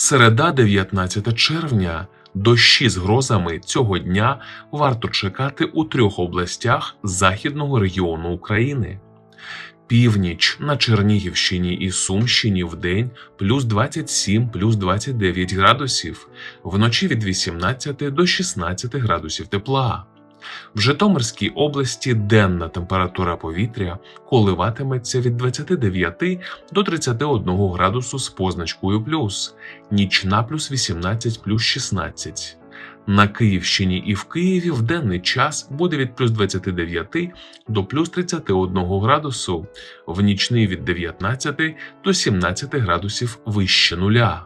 Середа, 19 червня. Дощі з грозами цього дня варто чекати у трьох областях західного регіону України. Північ на Чернігівщині і Сумщині в день плюс 27 плюс 29 градусів, вночі від 18 до 16 градусів тепла. В Житомирській області денна температура повітря коливатиметься від 29 до 31 градусу з позначкою плюс, нічна плюс 18 плюс 16. На Київщині і в Києві в денний час буде від плюс 29 до плюс 31 градусу, в нічний від 19 до 17 градусів вище нуля.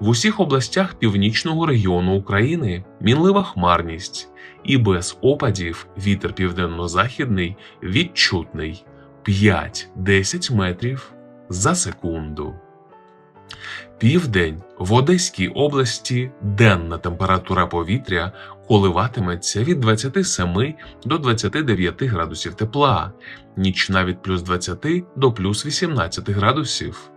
В усіх областях північного регіону України мінлива хмарність і без опадів вітер південно-західний відчутний 5-10 метрів за секунду. Південь в Одеській області денна температура повітря коливатиметься від 27 до 29 градусів тепла, нічна від плюс 20 до плюс 18 градусів.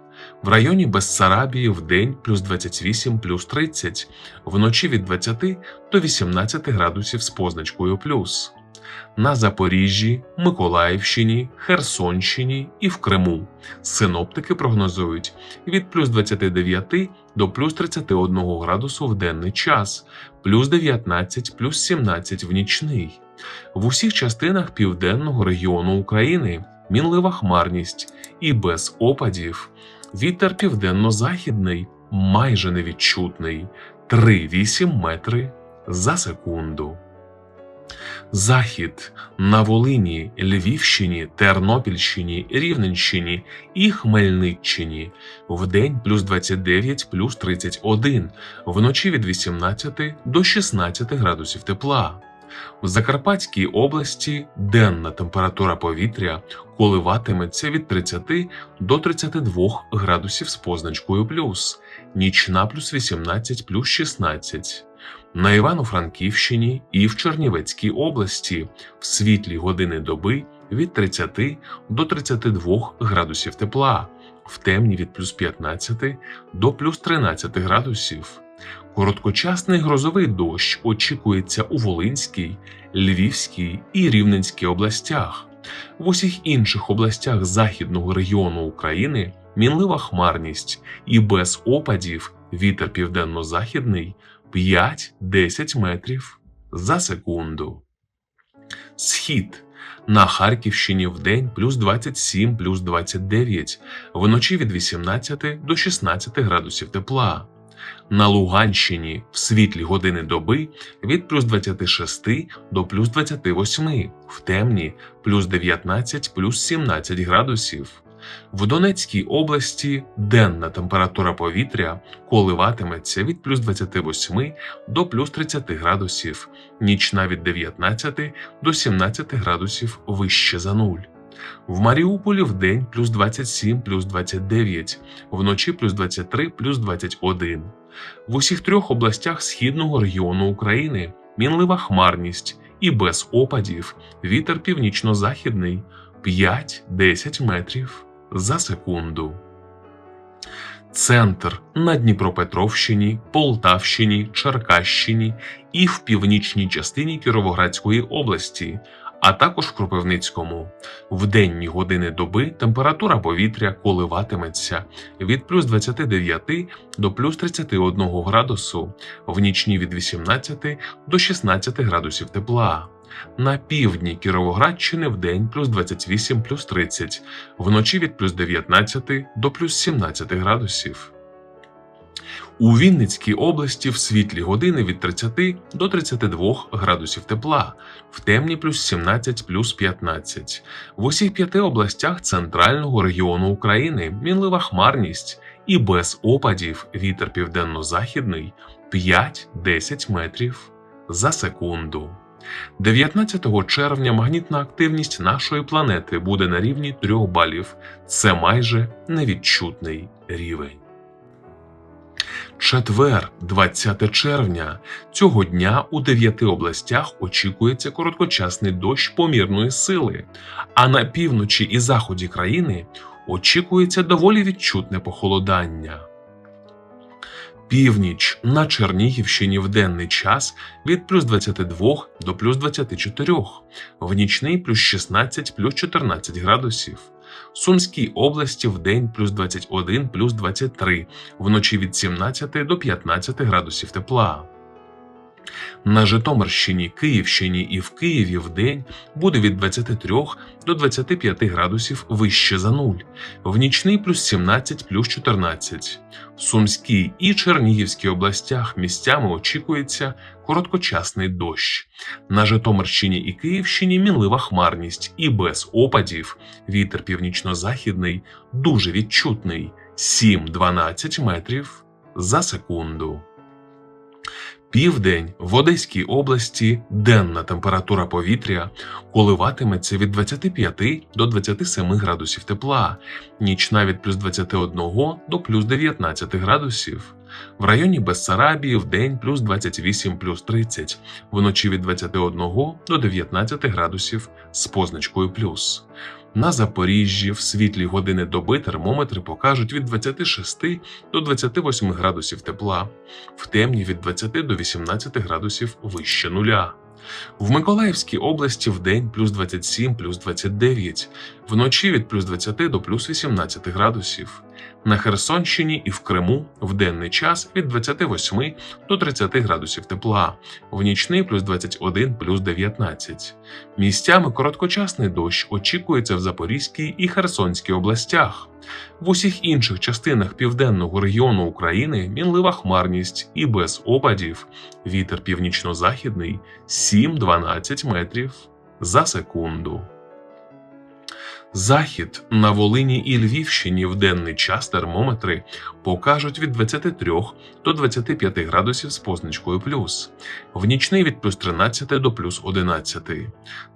В районі Бессарабії в день плюс 28 плюс 30, вночі від 20 до 18 градусів з позначкою плюс. На Запоріжжі, Миколаївщині, Херсонщині і в Криму синоптики прогнозують від плюс 29 до плюс 31 градусу в денний час, плюс 19 плюс 17 в нічний. В усіх частинах південного регіону України мінлива хмарність і без опадів. Вітер південно-західний майже невідчутний 3-8 метри за секунду. Захід на Волині, Львівщині, Тернопільщині, Рівненщині і Хмельниччині вдень плюс 29 плюс 31, вночі від 18 до 16 градусів тепла. В Закарпатській області денна температура повітря коливатиметься від 30 до 32 градусів з позначкою плюс, нічна плюс 18 плюс 16. На Івано-Франківщині і в Чернівецькій області в світлі години доби від 30 до 32 градусів тепла, в темні від плюс 15 до плюс 13 градусів. Короткочасний грозовий дощ очікується у Волинській, Львівській і Рівненській областях. В усіх інших областях західного регіону України мінлива хмарність і без опадів вітер південно-західний 5-10 метрів за секунду. Схід на Харківщині в день плюс 27 плюс 29, вночі від 18 до 16 градусів тепла. На Луганщині в світлі години доби від плюс 26 до плюс 28, в темні плюс 19 плюс 17 градусів. В Донецькій області денна температура повітря коливатиметься від плюс 28 до плюс 30 градусів, нічна від 19 до 17 градусів вище за нуль. В Маріуполі в день плюс 27 плюс 29, вночі плюс 23 плюс 21. В усіх трьох областях східного регіону України мінлива хмарність і без опадів вітер північно-західний 5-10 метрів за секунду. Центр на Дніпропетровщині, Полтавщині, Черкащині і в північній частині Кіровоградської області, а також в Кропивницькому. В денні години доби температура повітря коливатиметься від плюс 29 до плюс 31 градусу, в нічні від 18 до 16 градусів тепла. На півдні Кіровоградщини в день плюс 28 плюс 30, вночі від плюс 19 до плюс 17 градусів. У Вінницькій області в світлі години від 30 до 32 градусів тепла, в темні плюс 17 плюс 15. В усіх п'яти областях центрального регіону України мінлива хмарність і без опадів вітер південно-західний 5-10 метрів за секунду. 19 червня магнітна активність нашої планети буде на рівні 3 балів. Це майже невідчутний рівень. Четвер, 20 червня. Цього дня у дев'яти областях очікується короткочасний дощ помірної сили, а на півночі і заході країни очікується доволі відчутне похолодання. Північ на Чернігівщині в денний час від плюс 22 до плюс 24, в нічний плюс 16 плюс 14 градусів. Сумській області в день плюс 21 плюс 23, вночі від 17 до 15 градусів тепла. На Житомирщині, Київщині і в Києві в день буде від 23 до 25 градусів вище за нуль, в нічний плюс 17 плюс 14. В Сумській і Чернігівській областях місцями очікується короткочасний дощ. На Житомирщині і Київщині мінлива хмарність і без опадів. Вітер північно-західний дуже відчутний 7-12 метрів за секунду. Південь в Одеській області денна температура повітря коливатиметься від 25 до 27 градусів тепла, нічна від плюс 21 до плюс 19 градусів. В районі Бессарабії в день плюс 28 плюс 30, вночі від 21 до 19 градусів з позначкою плюс. На Запоріжжі в світлі години доби термометри покажуть від 26 до 28 градусів тепла, в темні від 20 до 18 градусів вище нуля. В Миколаївській області в день плюс 27 плюс 29, вночі від плюс 20 до плюс 18 градусів. На Херсонщині і в Криму в денний час від 28 до 30 градусів тепла, в нічний плюс 21 плюс 19. Місцями короткочасний дощ очікується в Запорізькій і Херсонській областях. В усіх інших частинах південного регіону України мінлива хмарність і без опадів. Вітер північно-західний 7-12 метрів за секунду. Захід на Волині і Львівщині в денний час термометри покажуть від 23 до 25 градусів з позначкою плюс, в нічний від плюс 13 до плюс 11.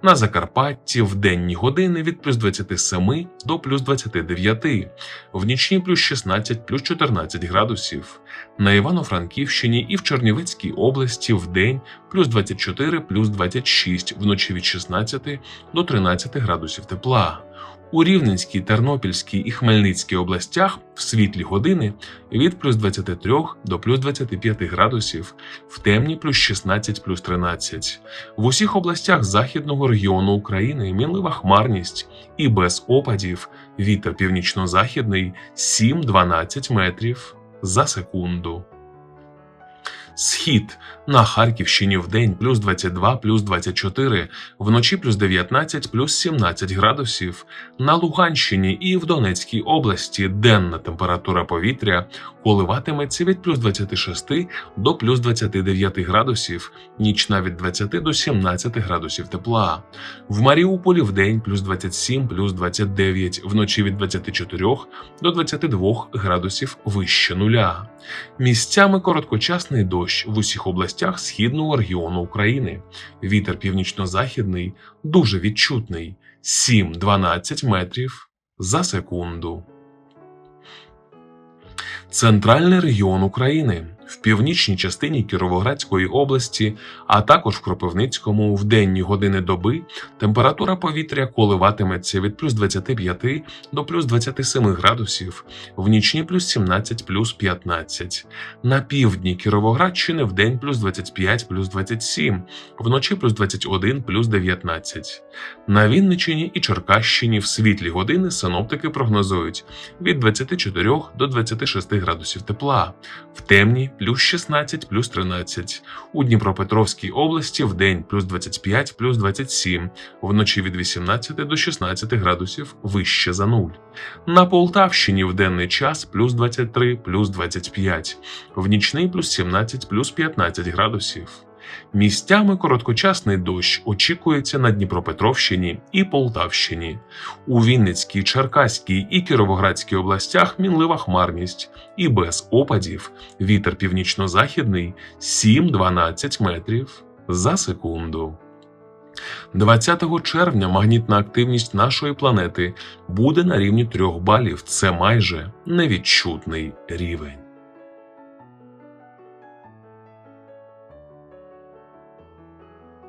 На Закарпатті в денні години від плюс 27 до плюс 29, в нічні плюс 16 плюс 14 градусів. На Івано-Франківщині і в Чернівецькій області в день плюс 24 плюс 26, вночі від 16 до 13 градусів тепла. У Рівненській, Тернопільській і Хмельницькій областях в світлі години від плюс 23 до плюс 25 градусів, в темні плюс 16 плюс 13. В усіх областях західного регіону України мінлива хмарність і без опадів вітер північно-західний 7-12 метрів за секунду. Схід на Харківщині в день плюс 22 плюс 24, вночі плюс 19 плюс 17 градусів. На Луганщині і в Донецькій області денна температура повітря коливатиметься від плюс 26 до плюс 29 градусів, нічна від 20 до 17 градусів тепла. В Маріуполі в день плюс 27 плюс 29, вночі від 24 до 22 градусів вище нуля. Місцями короткочасний дощ в усіх областях східного регіону України. Вітер північно-західний дуже відчутний 7-12 метрів за секунду. Центральний регіон України в північній частині Кіровоградської області, а також в Кропивницькому в денні години доби температура повітря коливатиметься від плюс 25 до плюс 27 градусів, в нічні плюс 17 плюс 15. На півдні Кіровоградщини в день плюс 25 плюс 27, вночі плюс 21 плюс 19. На Вінничині і Черкащині в світлі години синоптики прогнозують від 24 до 26 градусів тепла, в темні плюс 16 плюс 13. У Дніпропетровській області в день плюс 25 плюс 27, вночі від 18 до 16 градусів вище за нуль. На Полтавщині в денний час плюс 23 плюс 25, в нічний плюс 17 плюс 15 градусів. Місцями короткочасний дощ очікується на Дніпропетровщині і Полтавщині. У Вінницькій, Черкаській і Кіровоградській областях мінлива хмарність і без опадів вітер північно-західний 7-12 метрів за секунду. 20 червня магнітна активність нашої планети буде на рівні 3 балів. Це майже невідчутний рівень.